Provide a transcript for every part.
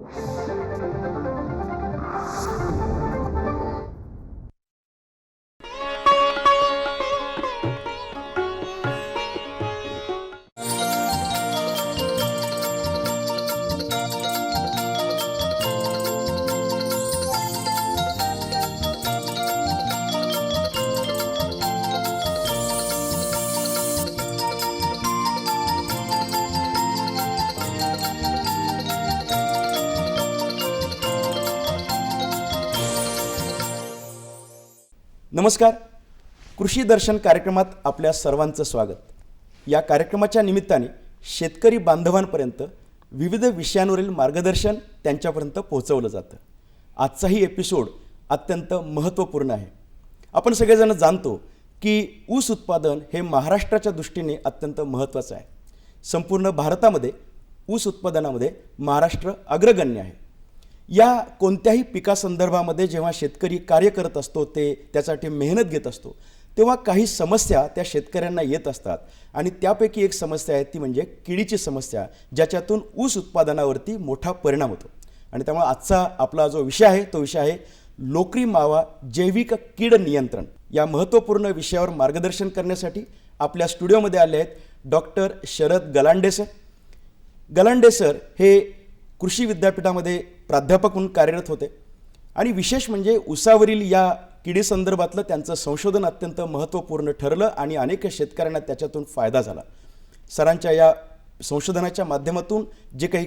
Thank you. नमस्कार. कृषी दर्शन कार्यक्रमात आपल्या सर्वांचं स्वागत. या कार्यक्रमाच्या निमित्ताने शेतकरी बांधवांपर्यंत विविध विषयांवरील मार्गदर्शन त्यांच्यापर्यंत पोहोचवलं जातं. आजचाही एपिसोड अत्यंत महत्त्वपूर्ण आहे. आपण सगळेजण जाणतो की ऊस उत्पादन हे महाराष्ट्राच्या दृष्टीने अत्यंत महत्त्वाचं आहे. संपूर्ण भारतामध्ये ऊस उत्पादनामध्ये महाराष्ट्र अग्रगण्य आहे. या कोणत्याही पिकासंदर्भामध्ये जेव्हा शेतकरी कार्य करत असतो ते त्यासाठी मेहनत घेत असतो तेव्हा काही समस्या त्या शेतकऱ्यांना येत असतात. आणि त्यापैकी एक समस्या आहे ती म्हणजे किडीची समस्या ज्याच्यातून ऊस उत्पादनावरती मोठा परिणाम होतो. आणि त्यामुळे आजचा आपला जो विषय आहे तो विषय आहे लोकरी मावा जैविक कीड नियंत्रण. या महत्त्वपूर्ण विषयावर मार्गदर्शन करण्यासाठी आपल्या स्टुडिओमध्ये आले आहेत doctor Sharad Galande sir. Galande sir हे कृषी विद्यापीठामध्ये प्राध्यापक म्हणून कार्यरत होते. आणि विशेष म्हणजे उसावरील या किडीसंदर्भातलं त्यांचं संशोधन अत्यंत महत्त्वपूर्ण ठरलं आणि अनेक शेतकऱ्यांना त्याच्यातून फायदा झाला. सरांच्या या संशोधनाच्या माध्यमातून जे काही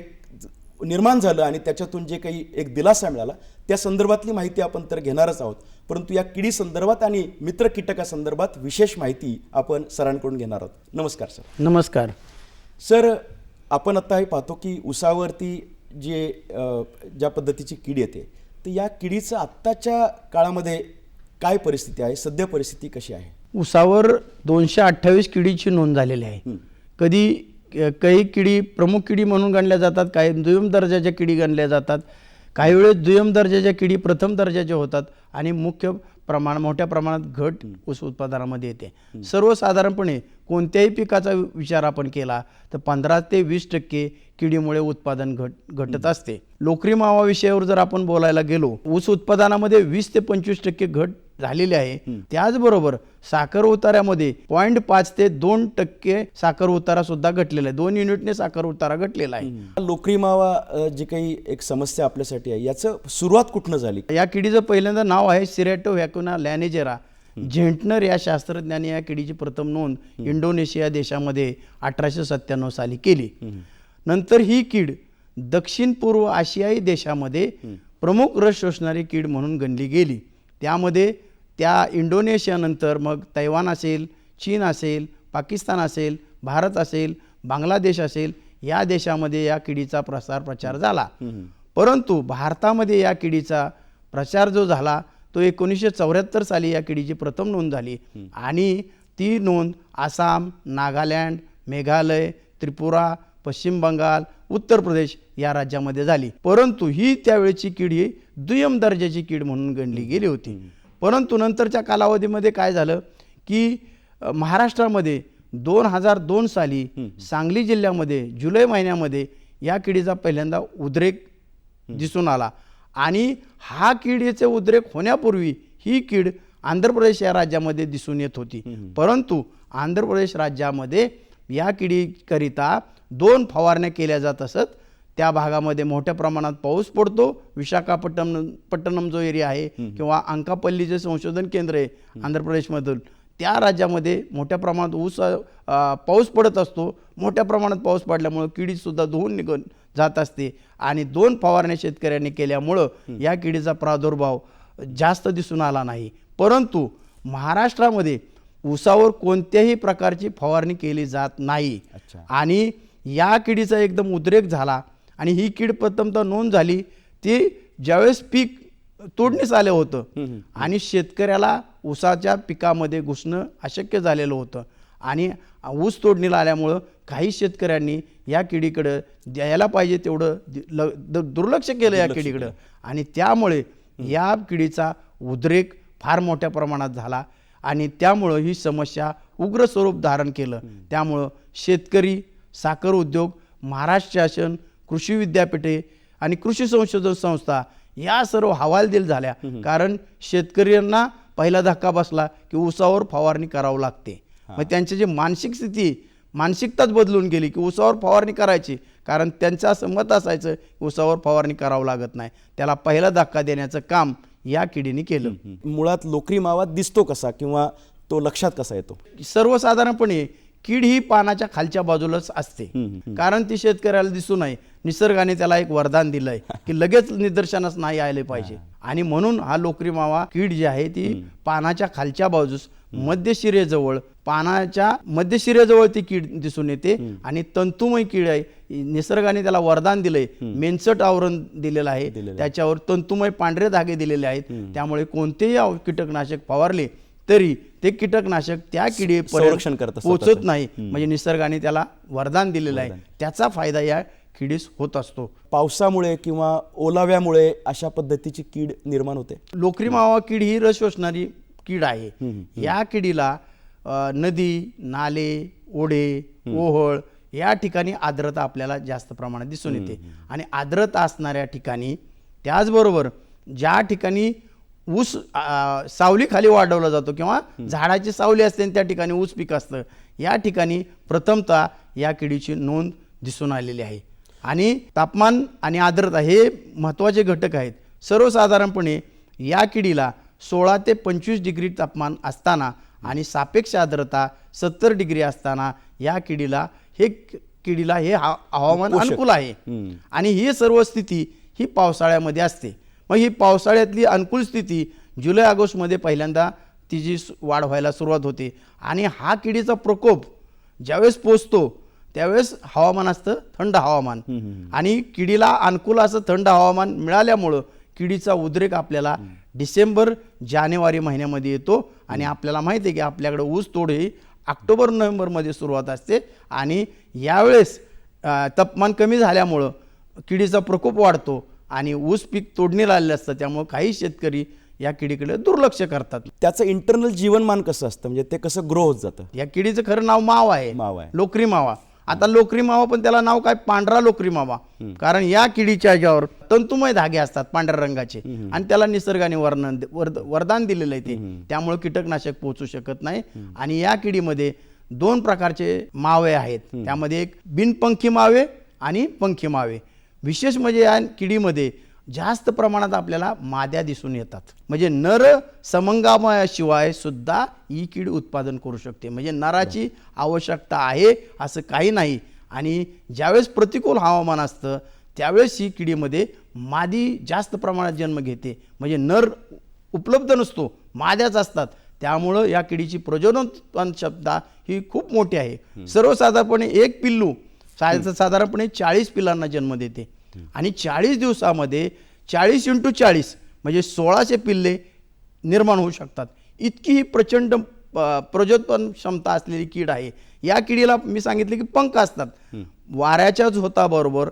निर्माण झालं आणि त्याच्यातून जे काही एक दिलासा मिळाला त्या संदर्भातली माहिती आपण तर घेणारच आहोत. परंतु या किडी संदर्भात आणि मित्र कीटकासंदर्भात विशेष माहिती आपण सरांकडून घेणार आहोत. नमस्कार सर. नमस्कार. सर आपण आता हे पाहतो की उसावरती जे ज्या पद्धतीची कीड येते तर या किडीचं आत्ताच्या काळामध्ये काय परिस्थिती आहे? सध्या परिस्थिती कशी आहे? उसावर दोनशे अठ्ठावीस किडीची नोंद झालेली आहे. कधी काही किडी प्रमुख किडी म्हणून गणल्या जातात काही दुय्यम दर्जाच्या किडी गणल्या जातात काही वेळेस दुय्यम दर्जाच्या किडी प्रथम दर्जाच्या होतात आणि मुख्य प्रमाण मोठ्या प्रमाणात घट ऊस उत्पादनामध्ये येते. सर्वसाधारणपणे कोणत्याही पिकाचा विचार आपण केला तर पंधरा ते वीस टक्के किडीमुळे उत्पादन घट घटत असते. लोकरी मावा विषयावर जर आपण बोलायला गेलो ऊस उत्पादनामध्ये वीस ते पंचवीस टक्के घट झालेली आहे. त्याचबरोबर साखर उतार्यामध्ये पॉईंट पाच ते दोन टक्के साखर उतारा सुद्धा घटलेला आहे. दोन युनिटने साखर उतारा घटलेला आहे. लोकरी मावा जी काही एक समस्या आपल्यासाठी आहे याचं सुरुवात कुठनं झाली? या किडीचं पहिल्यांदा नाव आहे सिरेटो व्हॅक्युना लॅनेजेरा. झेंटनर या शास्त्रज्ञाने या किडीची प्रथम नोंद इंडोनेशिया देशामध्ये अठराशे सत्त्याण्णव साली केली. नंतर ही कीड दक्षिण पूर्व आशियाई देशामध्ये प्रमुख रस शोषणारी कीड म्हणून गणली गेली. त्यामध्ये त्या इंडोनेशियानंतर मग तैवान असेल चीन असेल पाकिस्तान असेल भारत असेल बांगलादेश असेल या देशामध्ये या किडीचा प्रसार प्रचार झाला. परंतु भारतामध्ये या किडीचा प्रचार जो झाला तो एकोणीसशे चौऱ्याहत्तर साली या किडीची प्रथम नोंद झाली. आणि ती नोंद आसाम नागालँड मेघालय त्रिपुरा पश्चिम बंगाल उत्तर प्रदेश या राज्यामध्ये झाली. परंतु ही त्यावेळेची कीड दुय्यम दर्जाची कीड म्हणून गणली गेली होती. परंतु नंतरच्या कालावधीमध्ये काय झालं की महाराष्ट्रामध्ये दोन हजार दोन साली सांगली जिल्ह्यामध्ये जुलै महिन्यामध्ये या किडीचा पहिल्यांदा उद्रेक दिसून आला. आणि हा किडीचे उद्रेक होण्यापूर्वी ही कीड आंध्र प्रदेश या राज्यामध्ये दिसून येत होती. परंतु आंध्र प्रदेश राज्यामध्ये या किडीकरिता दोन फवारण्या केल्या जात असत. त्या भागामध्ये मोठ्या प्रमाणात पाऊस पडतो. विशाखापट्टणम पट्टणम जो एरिया आहे किंवा अंकापल्ली जे संशोधन केंद्र आहे आंध्र प्रदेशमधून त्या राज्यामध्ये मोठ्या प्रमाणात ऊस पाऊस पडत असतो. मोठ्या प्रमाणात पाऊस पडल्यामुळं किडीसुद्धा धुवून निघून जात असते. आणि दोन फवारण्या शेतकऱ्यांनी केल्यामुळं या किडीचा प्रादुर्भाव जास्त दिसून आला नाही. परंतु महाराष्ट्रामध्ये ऊसावर कोणत्याही प्रकारची फवारणी केली जात नाही. आणि या किडीचा एकदम उद्रेक झाला आणि ही कीड प्रथमतः नोंद झाली ती ज्यावेळेस पीक तोडणीस आलं होतं आणि शेतकऱ्याला ऊसाच्या पिकामध्ये घुसणं अशक्य झालेलं होतं. आणि ऊस तोडणीला आल्यामुळं काही शेतकऱ्यांनी या किडीकडं द्यायला पाहिजे तेवढं ल- दुर्लक्ष केलं या किडीकडं. आणि त्यामुळे या किडीचा उद्रेक फार मोठ्या प्रमाणात झाला आणि त्यामुळं ही समस्या उग्र स्वरूप धारण केलं. त्यामुळं शेतकरी साखर उद्योग महाराष्ट्र शासन कृषी विद्यापीठे आणि कृषी संशोधन संस्था या सर्व हवालदिल झाल्या. कारण शेतकऱ्यांना पहिला धक्का बसला की उसावर फवारणी करावं लागते. मग त्यांची जी मानसिक स्थिती मानसिकताच बदलून गेली की उसावर फवारणी करायची. कारण त्यांचं असं मत असायचं की उसावर फवारणी करावं लागत नाही. त्याला पहिला धक्का देण्याचं काम या किडीने केलं. मुळात लोकरी मावा दिसतो कसा किंवा तो लक्षात कसा येतो? सर्वसाधारणपणे कीड ही पानाच्या खालच्या बाजूलाच असते. कारण ती शेतकऱ्याला दिसू नये. निसर्गाने त्याला एक वरदान दिलंय की लगेच निदर्शनास नाही आले पाहिजे. आणि म्हणून हा लोकरी मावा कीड जी आहे ती पानाच्या खालच्या बाजूस मध्यशिरेजवळ पानाच्या मध्यशिरेजवळ ती कीड दिसून येते आणि तंतुमय कीड आहे. निसर्गाने त्याला वरदान दिलंय. मेनसट आवरण दिलेलं आहे. त्याच्यावर तंतुमय पांढरे धागे दिलेले आहेत. त्यामुळे कोणतेही कीटकनाशक फवारले तरी ते कीटकनाशक त्या संरक्षण करतं पोचत नाही. म्हणजे निसर्गाने त्याला वरदान दिलेलं आहे. त्याचा फायदा या किडीस होत असतो. पावसामुळे किंवा ओलाव्यामुळे अशा पद्धतीची कीड निर्माण होते. लोकरी मावा कीड ही रस शोषणारी कीड आहे. या किडीला नदी नाले ओढे ओहळ या ठिकाणी आर्द्रता आपल्याला जास्त प्रमाणात दिसून येते. आणि आर्द्रता असणाऱ्या ठिकाणी त्याचबरोबर ज्या ठिकाणी ऊस सावलीखाली वाढवला जातो किंवा झाडाची सावली असते आणि त्या ठिकाणी ऊस पीक असतं. या ठिकाणी प्रथमतः या किडीची नोंद दिसून आलेली आहे. आणि तापमान आणि आर्द्रता हे महत्त्वाचे घटक आहेत. सर्वसाधारणपणे या किडीला सोळा ते पंचवीस डिग्री तापमान असताना आणि सापेक्ष आर्द्रता सत्तर डिग्री असताना या किडीला हे किडीला हे हा- हवामान अनुकूल आहे. आणि ही सर्व स्थिती ही पावसाळ्यामध्ये असते. मग ही पावसाळ्यातली अनुकूल स्थिती जुलै ऑगस्टमध्ये पहिल्यांदा तिची वाढ व्हायला सुरुवात होते. आणि हा किडीचा प्रकोप ज्यावेळेस पोचतो त्यावेळेस हवामान असतं थंड हवामान. आणि किडीला अनुकूल असं थंड हवामान मिळाल्यामुळं किडीचा उद्रेक आपल्याला डिसेंबर जानेवारी महिन्यामध्ये येतो. आणि आपल्याला माहिती आहे की आपल्याकडे ऊस तोड ही ऑक्टोबर नोव्हेंबरमध्ये सुरुवात असते. आणि यावेळेस तापमान कमी झाल्यामुळं किडीचा प्रकोप वाढतो. आणि ऊस पीक तोडणीला आलेलं असतं त्यामुळं काही शेतकरी या किडीकडे दुर्लक्ष करतात. त्याचं इंटरनल जीवनमान कसं असतं? म्हणजे ते कसं ग्रो होत जातं? या किडीचं खरं नाव माव आहे. माव आहे. लोकरी मावा. आता लोकरी मावा पण त्याला नाव काय? पांढरा लोकरी मावा. कारण या किडीच्या याच्यावर तंतुमय धागे असतात पांढऱ्या रंगाचे. आणि त्याला निसर्गाने वर्णन वरद- वरदान दिलेलं आहे ते. त्यामुळे कीटकनाशक पोहोचू शकत नाही. आणि या किडीमध्ये दोन प्रकारचे मावे आहेत. त्यामध्ये एक बिनपंखी मावे आणि पंखी मावे. विशेष म्हणजे या किडीमध्ये जास्त प्रमाणात आपल्याला माद्या दिसून येतात. म्हणजे नर समंगामयाशिवाय सुद्धा ही कीड उत्पादन करू शकते. म्हणजे नराची आवश्यकता आहे असं काही नाही. आणि ज्यावेळेस प्रतिकूल हवामान असतं त्यावेळेस ही किडीमध्ये मादी जास्त प्रमाणात जन्म घेते. म्हणजे नर उपलब्ध नसतो माद्याच असतात. त्यामुळं या किडीची प्रजनन क्षमता ही खूप मोठी आहे. सर्वसाधारणपणे एक पिल्लू सा- साधारणपणे चाळीस पिलांना जन्म देते. आणि चाळीस दिवसामध्ये चाळीस इंटू चाळीस म्हणजे सोळाशे पिल्ले निर्माण होऊ शकतात. इतकी ही प्रचंड अ, प्रजोत्पन्न क्षमता असलेली कीड आहे. या किडीला मी सांगितले की पंख असतात. वाऱ्याच्या झोताबरोबर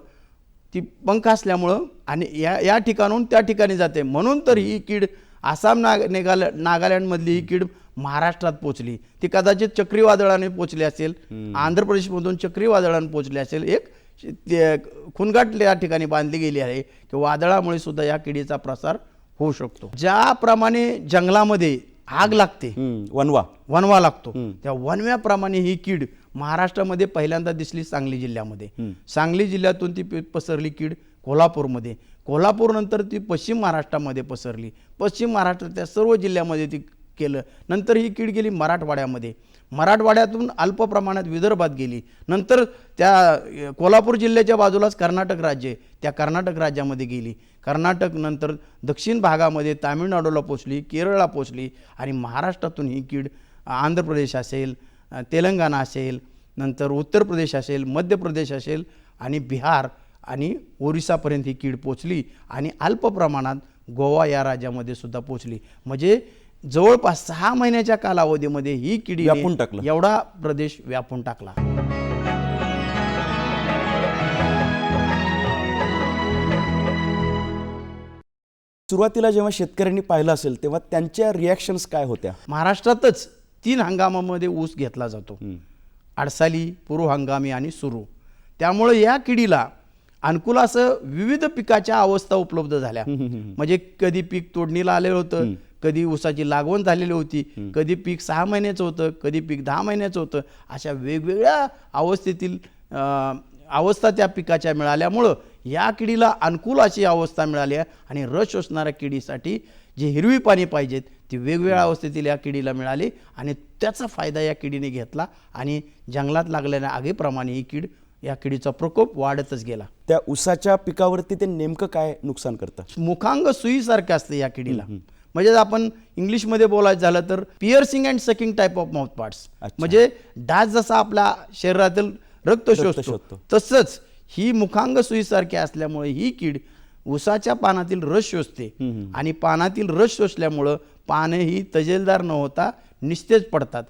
ती पंख असल्यामुळं आणि या या ठिकाणून त्या ठिकाणी जाते. म्हणून तर ही कीड आसाम नाग नेगाल नागालँडमधली ही कीड महाराष्ट्रात पोचली. ती कदाचित चक्रीवादळाने पोचली असेल आंध्र प्रदेशमधून चक्रीवादळाने पोचली असेल एक श- ते खुनगाट या ठिकाणी बांधली गेली आहे की वादळामुळे सुद्धा या किडीचा प्रसार होऊ शकतो. ज्याप्रमाणे जंगलामध्ये आग लागते वनवा. वनवा लागतो त्या वनव्याप्रमाणे ही कीड महाराष्ट्रामध्ये पहिल्यांदा दिसली सांगली जिल्ह्यामध्ये. सांगली जिल्ह्यातून ती पसरली कीड कोल्हापूरमध्ये. कोल्हापूर नंतर ती पश्चिम महाराष्ट्रामध्ये पसरली. पश्चिम महाराष्ट्रातल्या सर्व जिल्ह्यामध्ये ती केलं. नंतर ही कीड गेली मराठवाड्यामध्ये. मराठवाड्यातून अल्प प्रमाणात विदर्भात गेली. नंतर त्या कोल्हापूर जिल्ह्याच्या बाजूलाच कर्नाटक राज्य आहे त्या कर्नाटक राज्यामध्ये गेली. कर्नाटक नंतर दक्षिण भागामध्ये तामिळनाडूला पोचली केरळला पोचली आणि महाराष्ट्रातून ही कीड आंध्र प्रदेश असेल तेलंगणा असेल नंतर उत्तर प्रदेश असेल मध्य प्रदेश असेल आणि बिहार आणि ओरिसापर्यंत ही कीड पोचली आणि अल्प प्रमाणात गोवा या राज्यामध्ये सुद्धा पोचली. म्हणजे जवळपास सहा महिन्याच्या कालावधीमध्ये ही किडी व्यापून टाकलं. एवढा प्रदेश व्यापून टाकला. सुरुवातीला जेव्हा शेतकऱ्यांनी पाहिलं असेल तेव्हा त्यांच्या रिॲक्शन्स काय होत्या? महाराष्ट्रातच तीन हंगामामध्ये ऊस घेतला जातो. आडसाली पूर्व हंगामी आणि सुरू. त्यामुळे या किडीला अनुकूल असं विविध पिकाच्या अवस्था उपलब्ध झाल्या. म्हणजे कधी पीक तोडणीला आलेलं होतं कधी ऊसाची लागवण झालेली होती कधी पीक सहा महिन्याचं होतं कधी पीक दहा महिन्याचं होतं अशा वेगवेगळ्या अवस्थेतील अवस्था त्या पिकाच्या मिळाल्यामुळं या किडीला अनुकूल अशी अवस्था मिळाली आहे आणि रस शोषणाऱ्या किडीसाठी जी हिरवी पाणी पाहिजेत ती वेगवेगळ्या अवस्थेतील या किडीला मिळाली आणि त्याचा फायदा या किडीने घेतला आणि जंगलात लागलेल्या आगीप्रमाणे ही कीड या किडीचा प्रकोप वाढतच गेला. त्या ऊसाच्या पिकावरती ते नेमकं काय नुकसान करतं? मुखांग सुईसारखे असते या किडीला. म्हणजे आपण इंग्लिशमध्ये बोलायचं झालं तर piercing and sucking type of mouth parts. म्हणजे डास जसा आपल्या शरीरातील रक्त शोषतो. तसंच ही मुखांग सुईसारखी असल्यामुळे ही कीड ऊसाच्या पानातील रस शोषते. आणि पानातील रस शोषल्यामुळं पानं ही तजेलदार न होता निस्तेज पडतात.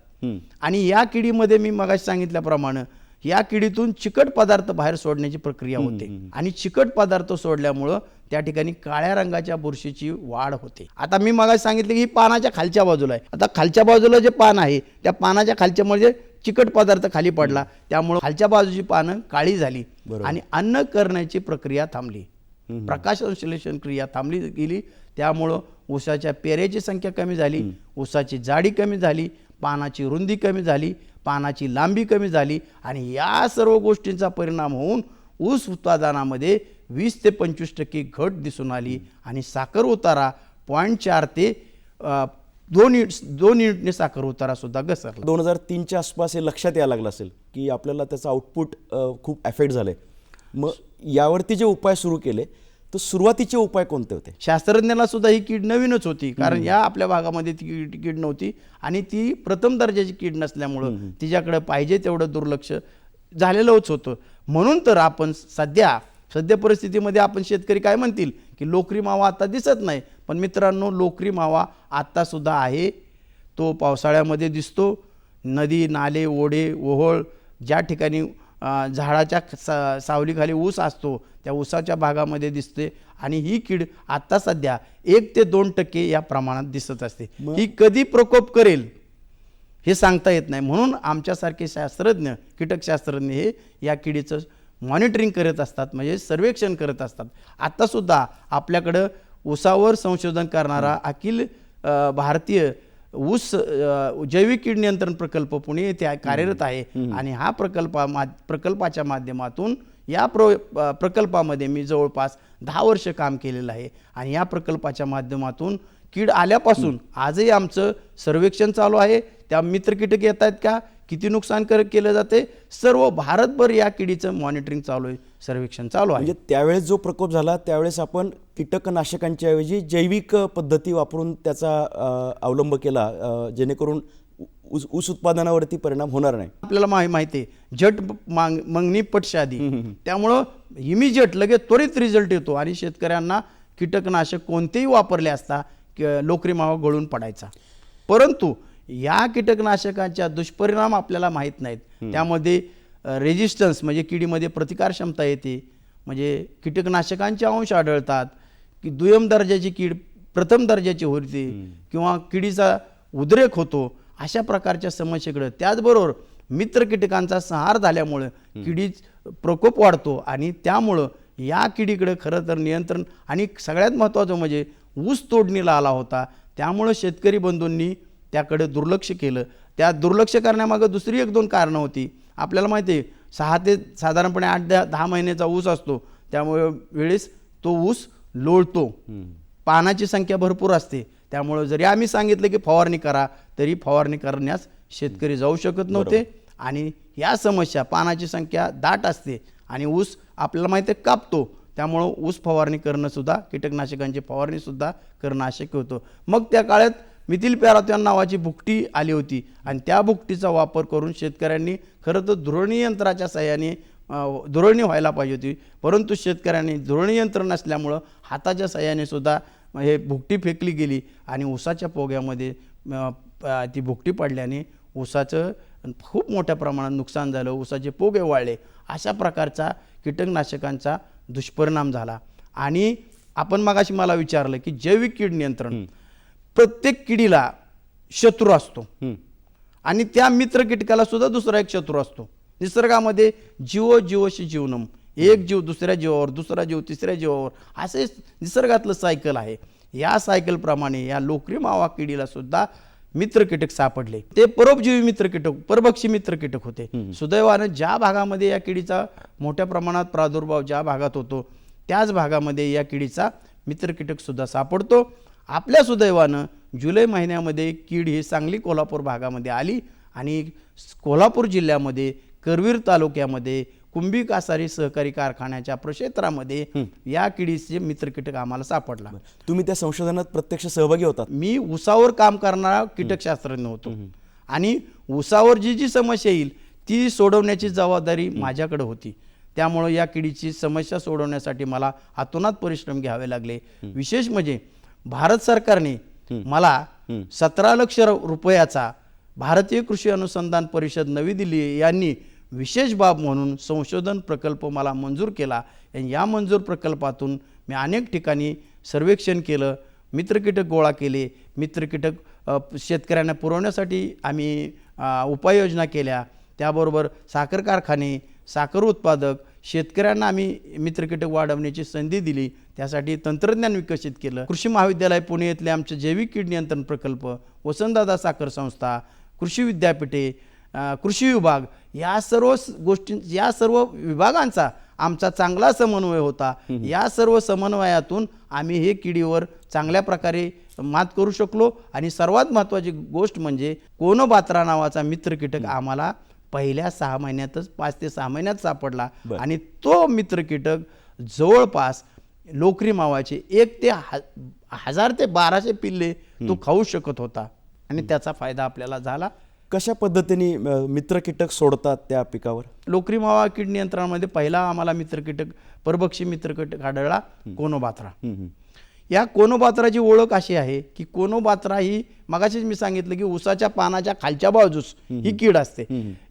आणि या किडीमध्ये मी मगाशी सांगितल्याप्रमाणे या किडीतून चिकट पदार्थ बाहेर सोडण्याची प्रक्रिया होते. आणि चिकट पदार्थ सोडल्यामुळं त्या ठिकाणी काळ्या रंगाच्या बुरशीची वाढ होते. आता मी मगाशी सांगितलं की ही पानाच्या खालच्या बाजूला आहे. आता खालच्या बाजूला जे पान आहे त्या पानाच्या खालच्या म्हणजे चिकट पदार्थ खाली पडला. त्यामुळं खालच्या बाजूची पानं काळी झाली आणि अन्न करण्याची प्रक्रिया थांबली. प्रकाश संश्लेषण क्रिया थांबली गेली. त्यामुळं ऊसाच्या पेऱ्याची संख्या कमी झाली. ऊसाची जाडी कमी झाली. पानाची रुंदी कमी झाली. पानाची लांबी कमी झाली. आणि या सर्व गोष्टींचा परिणाम होऊन ऊस उत्पादनामध्ये वीस ते पंचवीस टक्के घट दिसून आली आणि साखर उतारा पॉईंट चार ते दोन युनिट दोन युनिटने साखर उतारा सुद्धा घसरला. दोन हजार तीनच्या आसपास हे लक्षात यायला लागलं असेल की आपल्याला त्याचं आउटपुट खूप अफेक्ट झालंय. मग यावरती जे उपाय सुरू केले तर सुरुवातीचे उपाय कोणते होते? शास्त्रज्ञाला सुद्धा ही कीड नवीनच होती कारण या आपल्या भागामध्ये ती कीड कीड नव्हती आणि ती प्रथम दर्जाची कीड नसल्यामुळं तिच्याकडे पाहिजे तेवढं दुर्लक्ष झालेलंच होतं. म्हणून तर आपण सध्या सध्या परिस्थितीमध्ये आपण शेतकरी काय म्हणतील? की लोकरी मावा आता दिसत नाही. पण मित्रांनो लोकरी मावा आत्तासुद्धा आहे. तो पावसाळ्यामध्ये दिसतो. नदी नाले ओढे ओहोळ ज्या ठिकाणी झाडाच्या सा सावलीखाली ऊस असतो त्या ऊसाच्या भागामध्ये दिसते. आणि ही कीड आत्ता सध्या एक ते दोन टक्के या प्रमाणात दिसत असते. ही कधी प्रकोप करेल हे सांगता येत नाही. म्हणून आमच्यासारखे शास्त्रज्ञ कीटकशास्त्रज्ञ हे या किडीचं मॉनिटरिंग करत असतात म्हणजे सर्वेक्षण करत असतात. आत्तासुद्धा आपल्याकडं ऊसावर संशोधन करणारा अखिल भारतीय ऊस जैविक कीड नियंत्रण प्रकल्प पुणे येथे कार्यरत आहे. आणि हा प्रकल्पा मा प्रकल्पाच्या माध्यमातून या प्रो प्रकल्पामध्ये मी जवळपास दहा वर्ष काम केलेलं आहे. आणि या प्रकल्पाच्या माध्यमातून कीड आल्यापासून आजही आमचं सर्वेक्षण चालू आहे. त्या मित्र कीटक येत आहेत का? किती नुकसान कर केलं जाते? सर्व भारतभर या किडीचं मॉनिटरिंग चालू आहे. सर्वेक्षण चालू आहे. म्हणजे त्यावेळेस जो प्रकोप झाला त्यावेळेस आपण कीटकनाशकांच्या ऐवजी जैविक पद्धती वापरून त्याचा अवलंब केला जेणेकरून ऊस ऊस उत्पादनावरती परिणाम होणार नाही. आपल्याला माहि माहिती आहे. झट मांग मागणी पटशादी. त्यामुळं इमिजिएट लगेच त्वरित रिझल्ट येतो आणि शेतकऱ्यांना कीटकनाशक कोणतेही वापरले असता लोकरी मावा गळून पडायचा. परंतु या कीटकनाशकांच्या दुष्परिणाम आपल्याला माहीत नाहीत. त्यामध्ये रेजिस्टन्स म्हणजे किडीमध्ये प्रतिकार क्षमता येते. म्हणजे कीटकनाशकांचे अंश आढळतात की दुय्यम दर्जाची कीड प्रथम दर्जाची होते किंवा किडीचा उद्रेक होतो अशा प्रकारच्या समस्येकडे त्याचबरोबर मित्र कीटकांचा संहार झाल्यामुळं किडी प्रकोप वाढतो आणि त्यामुळं या किडीकडे खरं तर नियंत्रण आणि सगळ्यात महत्त्वाचं म्हणजे ऊस तोडणीला आला होता. त्यामुळं शेतकरी बंधूंनी त्याकडे दुर्लक्ष केलं. त्या दुर्लक्ष करण्यामागं दुसरी एक दोन कारणं होती. आपल्याला माहिती आहे सहा ते साधारणपणे आठ दहा दहा महिन्याचा ऊस असतो. त्यामुळे वेळेस तो ऊस लोळतो. पानाची संख्या भरपूर असते. त्यामुळं जरी आम्ही सांगितलं की फवारणी करा तरी फवारणी करण्यास शेतकरी जाऊ शकत नव्हते. आणि या समस्या पानाची संख्या दाट असते. आणि ऊस आपल्याला माहिती आहे कापतो. त्यामुळं ऊस फवारणी करणं सुद्धा कीटकनाशकांची फवारणी सुद्धा करणं अशक्य होतं. मग त्या काळात मिथिल पॅराथॉन नावाची भुकटी आली होती. आणि त्या भुकटीचा वापर करून शेतकऱ्यांनी खरं तर धुरणी यंत्राच्या सहाय्याने धुरणी व्हायला पाहिजे होती. परंतु शेतकऱ्यांनी धुरणी यंत्र नसल्यामुळं हाताच्या सहाय्याने सुद्धा हे भुकटी फेकली गेली आणि ऊसाच्या पोग्यामध्ये ती भुकटी पडल्याने ऊसाचं खूप मोठ्या प्रमाणात नुकसान झालं. ऊसाचे पोगे वाळले. अशा प्रकारचा कीटकनाशकांचा दुष्परिणाम झाला. आणि आपण मगाशी मला विचारलं की जैविक कीड नियंत्रण प्रत्येक किडीला शत्रू असतो. आणि त्या मित्र कीटकाला सुद्धा दुसरा एक शत्रू असतो. निसर्गामध्ये जीव जीवशी जीवनम. एक जीव दुसऱ्या जीवावर दुसरा जीव तिसऱ्या जीवावर. असे निसर्गातलं सायकल आहे. या सायकलप्रमाणे या लोकरी मावा किडीला सुद्धा मित्र कीटक सापडले. ते परोपजीवी मित्र कीटक परभक्षी मित्र कीटक होते. सुदैवानं ज्या भागामध्ये या किडीचा मोठ्या प्रमाणात प्रादुर्भाव ज्या भागात होतो त्याच भागामध्ये या किडीचा मित्र कीटक सुद्धा सापडतो. आपल्या सुदैवानं जुलै महिन्यामध्ये कीड ही सांगली कोल्हापूर भागामध्ये आली आणि कोल्हापूर जिल्ह्यामध्ये करवीर तालुक्यामध्ये कुंभी कासारी सहकारी कारखान्याच्या प्रक्षेत्रामध्ये या किडीचे मित्र कीटक आम्हाला सापडला. तुम्ही त्या संशोधनात प्रत्यक्ष सहभागी होतात? मी उसावर काम करणारा कीटकशास्त्रज्ञ होतो. आणि उसावर जी जी समस्या येईल ती सोडवण्याची जबाबदारी माझ्याकडे होती. त्यामुळं या किडीची समस्या सोडवण्यासाठी मला हातोनात परिश्रम घ्यावे लागले. विशेष म्हणजे भारत सरकारने मला सतरा लक्ष रुपयाचा भारतीय कृषी अनुसंधान परिषद नवी दिल्ली यांनी विशेष बाब म्हणून संशोधन प्रकल्प मला मंजूर केला. आणि या मंजूर प्रकल्पातून मी अनेक ठिकाणी सर्वेक्षण केलं मित्रकीटक गोळा केले मित्रकीटक शेतकऱ्यांना पुरवण्यासाठी आम्ही उपाययोजना केल्या. त्याबरोबर साखर कारखाने साखर उत्पादक शेतकऱ्यांना आम्ही मित्रकीटक वाढवण्याची संधी दिली. त्यासाठी तंत्रज्ञान विकसित केलं. कृषी महाविद्यालय पुणे येथले आमचे जैविक कीड नियंत्रण प्रकल्प वसंतदादा साखर संस्था कृषी विद्यापीठे कृषी विभाग या सर्व गोष्टी या सर्व विभागांचा आमचा चांगला समन्वय होता. या सर्व समन्वयातून आम्ही हे किडीवर चांगल्या प्रकारे मात करू शकलो. आणि सर्वात महत्त्वाची गोष्ट म्हणजे कोनोबात्रा नावाचा मित्र कीटक आम्हाला पहिल्या सहा महिन्यातच पाच ते सहा महिन्यात सापडला. आणि तो मित्र कीटक जवळपास लोकरी मावाचे एक ते हजार ते बाराशे पिल्ले तो खाऊ शकत होता. आणि त्याचा फायदा आपल्याला झाला. कशा पद्धतीने मित्र कीटक सोडतात त्या पिकावर? लोकरी मावा कीड नियंत्रणामध्ये पहिला आम्हाला मित्र कीटक परभक्षी मित्र कीटक आढळला हम्म. या कोनोबात्राची ओळख अशी आहे की कोनोबात्रा ही मगाशीच मी सांगितलं की उसाच्या पानाच्या खालच्या बाजूस ही कीड असते.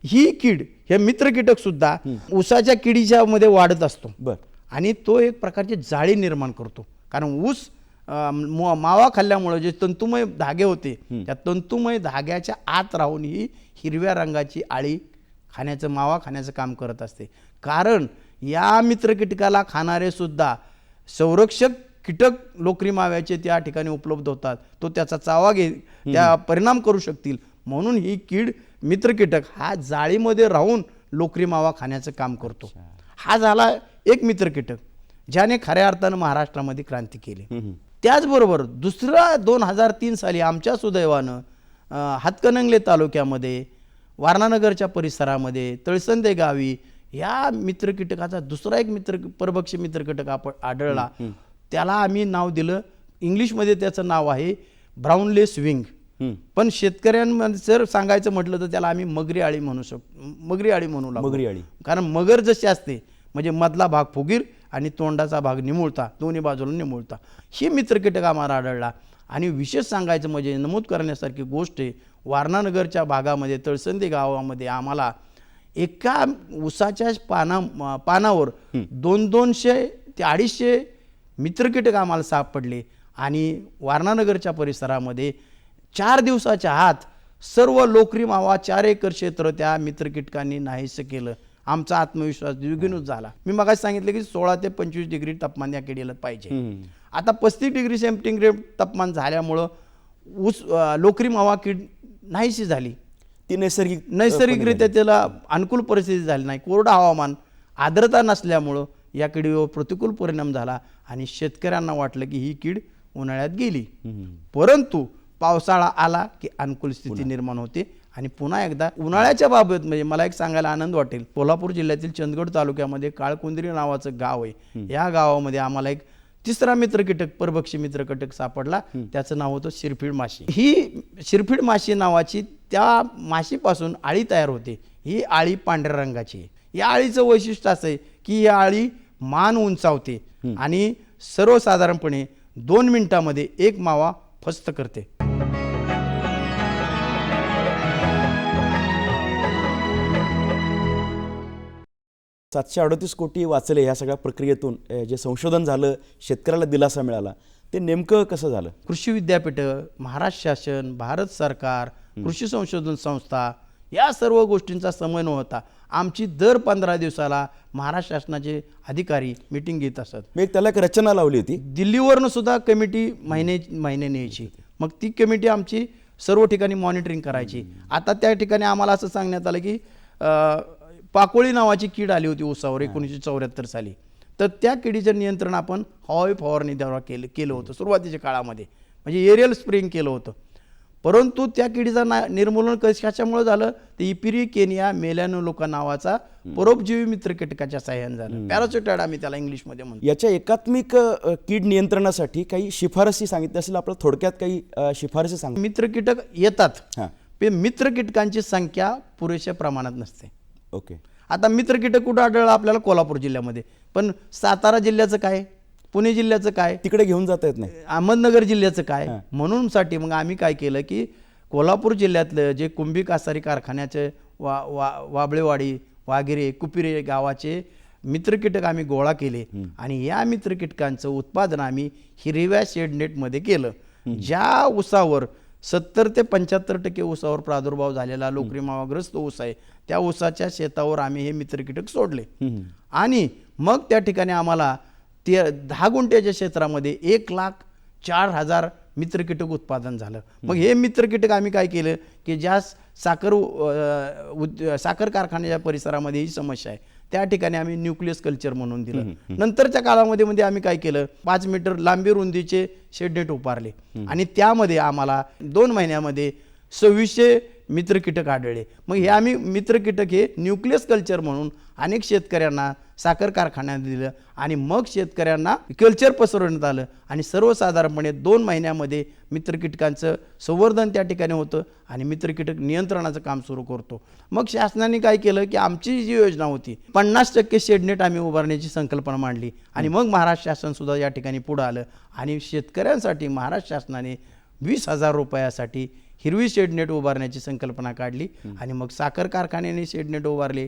ही कीड हे मित्र कीटक सुद्धा उसाच्या किडीच्या मध्ये वाढत असतो. बर. आणि तो एक प्रकारची जाळी निर्माण करतो. कारण ऊस मावा खाल्ल्यामुळे जे तंतुमय धागे होते त्या तंतुमय धाग्याच्या आत राहून ही हिरव्या रंगाची आळी खाण्याचं मावा खाण्याचं काम करत असते. कारण या मित्र कीटकाला खाणारे सुद्धा संरक्षक कीटक लोकरी माव्याचे त्या ठिकाणी उपलब्ध होतात. तो त्याचा चावा घे त्या परिणाम करू शकतील. म्हणून ही कीड मित्र कीटक हा जाळीमध्ये राहून लोकरी मावा खाण्याचं काम करतो. हा झाला एक मित्र कीटक ज्याने खऱ्या अर्थानं महाराष्ट्रामध्ये क्रांती केली. त्याचबरोबर दुसरा दोन हजार तीन साली आमच्या सुदैवानं हातकणंगले तालुक्यामध्ये वारणानगरच्या परिसरामध्ये तळसंदे गावी या मित्र कीटकाचा दुसरा एक मित्र परभक्षी मित्र कीटक आपण आढळला. त्याला आम्ही नाव दिलं. इंग्लिशमध्ये त्याचं नाव आहे ब्राऊनलेस विंग. पण शेतकऱ्यांमध्ये जर सांगायचं म्हटलं तर त्याला आम्ही मगरी आळी म्हणू शकतो मगरी आळी म्हणू लागलो मगरी आळी. कारण मगर जशी असते म्हणजे मधला भाग फुगीर आणि तोंडाचा भाग निमुळता दोन्ही बाजूला निमुळता. ही मित्र कीटक आम्हाला आढळला. आणि विशेष सांगायचं म्हणजे नमूद करण्यासारखी गोष्ट आहे वारणानगरच्या भागामध्ये तळसंदी गावामध्ये आम्हाला एका उसाच्या पाना पानावर दोन दोनशे ते अडीचशे मित्रकीटक आम्हाला सापडले. आणि वारणानगरच्या परिसरामध्ये चार दिवसाच्या आत सर्व लोकरी मावा चार एकर क्षेत्र त्या मित्रकीटकांनी नाहीसं केलं. आमचा आत्मविश्वास द्विगुणित झाला. मी मग सांगितलं की सोळा ते पंचवीस डिग्री तापमान या किडीला पाहिजे. आता पस्तीस डिग्री सेंटीग्रेड तापमान झाल्यामुळं ऊस लोकरी मावा कीड नाहीशी झाली. ती नैसर्गिक नैसर्गिकरित्या त्याला अनुकूल परिस्थिती झाली नाही. कोरडं हवामान आर्द्रता नसल्यामुळं या किडीवर प्रतिकूल परिणाम झाला आणि शेतकऱ्यांना वाटलं की ही कीड उन्हाळ्यात गेली. परंतु पावसाळा आला की अनुकूल स्थिती निर्माण होते आणि पुन्हा एकदा उन्हाळ्याच्या बाबत म्हणजे मला एक सांगायला आनंद वाटेल. कोल्हापूर जिल्ह्यातील चंदगड तालुक्यामध्ये काळकुंद्री नावाचं गाव आहे. या गावामध्ये आम्हाला एक तिसरा मित्र कीटक परभक्षी मित्र कीटक सापडला. त्याचं नाव होतं शिरफीड माशी. ही शिरफीड माशी नावाची त्या माशीपासून आळी तयार होते. ही आळी पांढऱ्या रंगाची आहे. या आळीचं वैशिष्ट्य असं आहे की ही आळी मान उंचावते आणि सर्वसाधारणपणे दोन मिनिटामध्ये एक मावा फस्त करते. सातशे अडतीस कोटी वाचले ह्या सगळ्या प्रक्रियेतून जे संशोधन झालं शेतकऱ्याला दिलासा मिळाला ते नेमकं कसं झालं? कृषी विद्यापीठं महाराष्ट्र शासन भारत सरकार कृषी संशोधन संस्था या सर्व गोष्टींचा समन्वय होता. आमची दर पंधरा दिवसाला महाराष्ट्र शासनाचे अधिकारी मिटिंग घेत असतात मी एक त्याला एक रचना लावली होती. दिल्लीवरनं सुद्धा कमिटी महिने महिन्याने यायची मग ती कमिटी आमची सर्व ठिकाणी मॉनिटरिंग करायची. आता त्या ठिकाणी आम्हाला असं सांगण्यात आलं की पाकोळी नावाची कीड आली होती उसावर एकोणीसशे चौऱ्याहत्तर साली. तर त्या किडीचं नियंत्रण आपण हवाई फवारणीद्वारा केलं केलं होतं सुरुवातीच्या काळामध्ये. म्हणजे एरियल स्प्रेइंग केलं होतं. परंतु त्या किडीचं ना निर्मूलन कश कशामुळे झालं? तर इपिरी केनिया मेलॅनोलोका नावाचा परोपजीवी मित्र कीटकाच्या साह्याने झालं. पॅरासिटाईड आम्ही त्याला इंग्लिशमध्ये म्हणतो. याच्या एकात्मिक कीड नियंत्रणासाठी काही शिफारसी सांगितल्या असेल? आपलं थोडक्यात काही शिफारसी सांग मित्र कीटक येतात. हां. पण मित्र कीटकांची संख्या पुरेशा प्रमाणात नसते. ओके. आता मित्र कीटक कुठं आढळलं? आपल्याला कोल्हापूर जिल्ह्यामध्ये. पण सातारा जिल्ह्याचं काय? पुणे जिल्ह्याचं काय? तिकडे घेऊन जाता येत नाही. अहमदनगर जिल्ह्याचं काय? म्हणून साठी मग आम्ही काय केलं की कोल्हापूर जिल्ह्यातलं जे कुंभी कासारी कारखान्याचे वा वा वाबळेवाडी वागिरे कुपिरे गावाचे मित्र कीटक आम्ही गोळा केले. आणि या मित्र कीटकांचं उत्पादन आम्ही हिरव्या शेडनेटमध्ये केलं. ज्या ऊसावर सत्तर ते पंच्याहत्तर टक्के ऊसावर प्रादुर्भाव झालेला लोकरी मावाग्रस्त ऊस आहे त्या ऊसाच्या शेतावर आम्ही हे मित्र कीटक सोडले आणि मग त्या ठिकाणी आम्हाला ते दहा गुंठ्याच्या क्षेत्रामध्ये एक लाख चार हजार मित्र कीटक उत्पादन झालं. मग हे मित्र कीटक आम्ही काय केलं की ज्या साखर उद साखर कारखान्याच्या परिसरामध्ये ही समस्या आहे. त्या ठिकाणी आम्ही न्यूक्लियस कल्चर म्हणून दिलं. नंतरच्या काळामध्ये मध्ये आम्ही काय केलं? पाच मीटर लांबी रुंदीचे शेडनेट उभारले. आणि त्यामध्ये आम्हाला दोन महिन्यामध्ये सव्वीसशे मित्र कीटक आढळले. मग हे आम्ही मित्र कीटक हे न्यूक्लियस कल्चर म्हणून अनेक शेतकऱ्यांना साखर कारखान्यात दिलं आणि मग शेतकऱ्यांना कल्चर पसरवण्यात आलं. आणि सर्वसाधारणपणे दोन महिन्यामध्ये मित्र कीटकांचं संवर्धन त्या ठिकाणी होतं आणि मित्र कीटक नियंत्रणाचं काम सुरू करतो. मग शासनाने काय केलं की आमची जी योजना होती पन्नास टक्के शेडनेट आम्ही उभारण्याची संकल्पना मांडली आणि मग महाराष्ट्र शासनसुद्धा या ठिकाणी पुढं आलं आणि शेतकऱ्यांसाठी महाराष्ट्र शासनाने वीस हजार रुपयासाठी हिरवी शेडनेट उभारण्याची संकल्पना काढली आणि मग साखर कारखान्याने शेडनेट उभारले.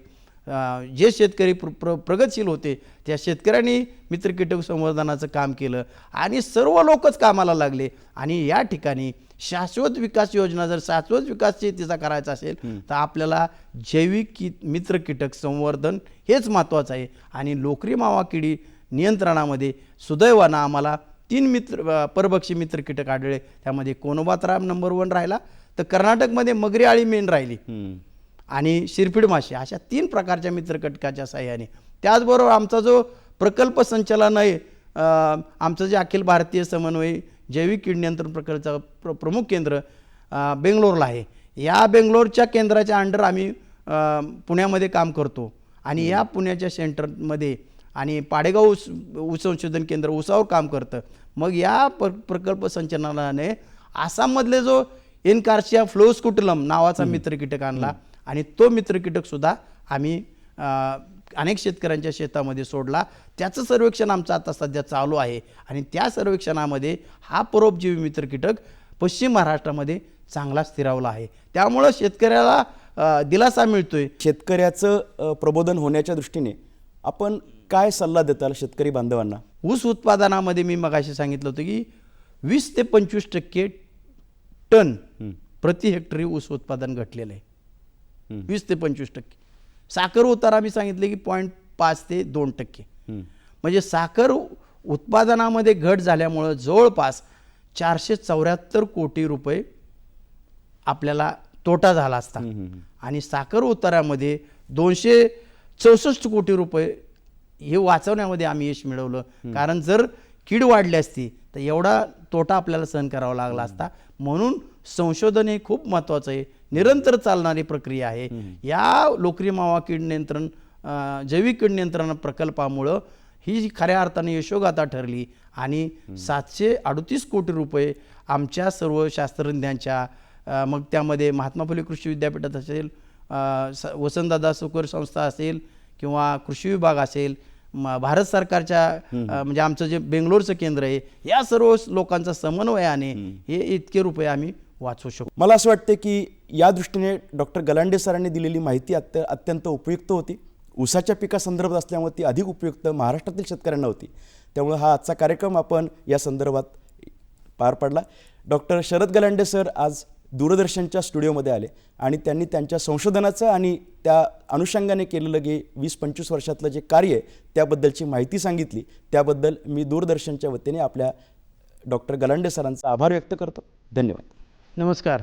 जे शेतकरी प्र प्र प्रगतशील होते त्या शेतकऱ्यांनी मित्र कीटक संवर्धनाचं काम केलं आणि सर्व लोकच कामाला लागले. आणि या ठिकाणी शाश्वत विकास योजना जर शाश्वत विकास शेतीचा करायचा असेल तर आपल्याला जैविक की मित्र कीटक संवर्धन हेच महत्त्वाचं आहे. आणि लोकरी मावा किडी नियंत्रणामध्ये सुदैवानं आम्हाला तीन मित्र परभक्षी मित्र कीटक आढळले. त्यामध्ये कोनोबात्राम नंबर वन राहिला तर कर्नाटकमध्ये मगरी आळी मेन राहिली. आणि शिरफीड माशी अशा तीन प्रकारच्या मित्र कीटकाच्या साह्याने त्याचबरोबर आमचा जो प्रकल्प संचालन आहे आमचं जे अखिल भारतीय समन्वय जैविक कीड नियंत्रण प्रकल्पाचं प्र प्रमुख केंद्र बेंगलोरला आहे. या बेंगलोरच्या केंद्राच्या अंडर आम्ही पुण्यामध्ये काम करतो. आणि या पुण्याच्या सेंटरमध्ये आणि पाडेगाव ऊस ऊस संशोधन केंद्र ऊसावर काम करतं. मग या प्र प्रकल्प संचालनाने आसाममधले जो एनकार्शिया फ्लोस्कुटलम नावाचा मित्र कीटक आणला आणि तो मित्र कीटक सुद्धा आम्ही अनेक शेतकऱ्यांच्या शेतामध्ये सोडला. त्याचं सर्वेक्षण आमचं आता सध्या चालू आहे आणि त्या सर्वेक्षणामध्ये हा परोपजीवी मित्र कीटक पश्चिम महाराष्ट्रामध्ये चांगला स्थिरावला आहे. त्यामुळं शेतकऱ्याला दिलासा मिळतोय. शेतकऱ्याचं प्रबोधन होण्याच्या दृष्टीने आपण काय सल्ला देताल शेतकरी बांधवांना? ऊस उत्पादनामध्ये मी मगाशी सांगितलं होतं की वीस ते पंचवीस टक्के टन प्रति हेक्टरी ऊस उत्पादन घटलेलं आहे. वीस ते पंचवीस टक्के. साखर उतारा मी सांगितले की पॉईंट पाच ते दोन टक्के. म्हणजे साखर उत्पादनामध्ये घट झाल्यामुळं जवळपास चारशे चौऱ्याहत्तर कोटी रुपये आपल्याला तोटा झाला असता. आणि साखर उतारामध्ये दोनशे चौसष्ट कोटी रुपये हे वाचवण्यामध्ये आम्ही यश मिळवलं. कारण जर कीड वाढली असती तर एवढा तोटा आपल्याला सहन करावा लागला असता. म्हणून संशोधन हे खूप महत्त्वाचं आहे. निरंतर चालणारी प्रक्रिया आहे. या लोकरी मावा कीड नियंत्रण जैविक कीड नियंत्रण प्रकल्पामुळं ही खऱ्या अर्थाने यशोगाथा ठरली आणि सातशे अडतीस कोटी रुपये आमच्या सर्व शास्त्रज्ञांच्या मग त्यामध्ये महात्मा फुले कृषी विद्यापीठात असेल वसंतदादा सुकर संस्था असेल किंवा कृषी विभाग असेल भारत सरकारच्या म्हणजे आमचं जे बेंगलोरचं केंद्र आहे या सर्व लोकांचा समन्वयाने हे इतके रुपये आम्ही वाचवू शकतो मला असं वाटते की या दृष्टीने डॉक्टर गलांडे सरांनी दिलेली माहिती अत्य अत्यंत उपयुक्त होती. ऊसाच्या पिकासंदर्भात असल्यामुळे ती अधिक उपयुक्त महाराष्ट्रातील शेतकऱ्यांना होती. त्यामुळे हा आजचा कार्यक्रम आपण या संदर्भात पार पडला. डॉक्टर शरद गलांडे सर आज दूरदर्शनच्या स्टुडिओमध्ये आले आणि त्यांनी त्यांच्या संशोधनाचं आणि त्या अनुषंगाने केलेलं जे वीस पंचवीस वर्षातलं जे कार्य आहे त्याबद्दलची माहिती सांगितली. त्याबद्दल मी दूरदर्शनच्या वतीने आपल्या डॉक्टर गलांडे सरांचा आभार व्यक्त करतो. धन्यवाद. नमस्कार.